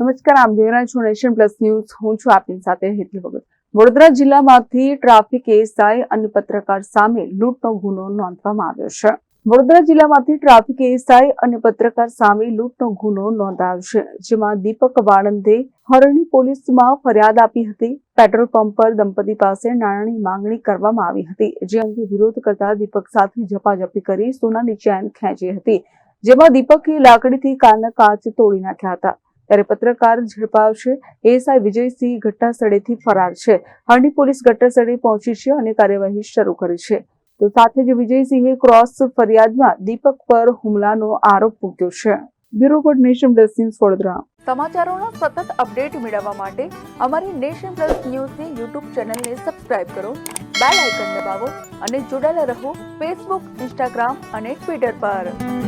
નમસ્કાર, આપ જોઈ રહ્યા છો નેશન પ્લસ ન્યૂઝ. હું છું આપની સાથે હેતલ ભગત. વડોદરા જિલ્લામાંથી ટ્રાફિક એએસઆઈ અને પત્રકાર સામે લૂંટનો ગુનો નોંધવામાં આવ્યો છે. વડોદરા જિલ્લામાંથી ટ્રાફિક એએસઆઈ અને પત્રકાર સામે લૂંટનો ગુનો નોંધાયો છે, જેમાં દીપક વાળંદે હરણી પોલીસમાં ફરિયાદ આપી હતી. પેટ્રોલ પંપ પર દંપતી પાસે નાણાંની માંગણી કરવામાં આવી હતી, જે અંગે વિરોધ કરતા દીપક સાથે ઝપાઝપી કરી સોનાની ચેન ખેંચી હતી, જેમાં દીપકે લાકડીથી કારના કાચ તોડી નાખ્યા હતા. ત્યારે પત્રકાર ઝડપાવશે. એએસઆઈ વિજયસિંહ ઘટનાસ્થળેથી ફરાર છે. હરણી પોલીસ ઘટનાસ્થળે પહોંચી છે અને કાર્યવાહી શરૂ કરી છે. તો સાથે જ વિજયસિંહે ક્રોસ ફરિયાદમાં દીપક પર હુમલાનો આરોપ મૂક્યો છે. Bureau for Nation Plus News Vadodara. સમાચારોના સતત અપડેટ મેળવવા માટે અમારી નેશન પ્લસ ન્યૂઝની યુટ્યુબ ચેનલને સબસ્ક્રાઇબ કરો, બેલ આઇકન દબાવો અને જોડાયેલા રહો ફેસબુક, ઇન્સ્ટાગ્રામ અને ટ્વિટર પર.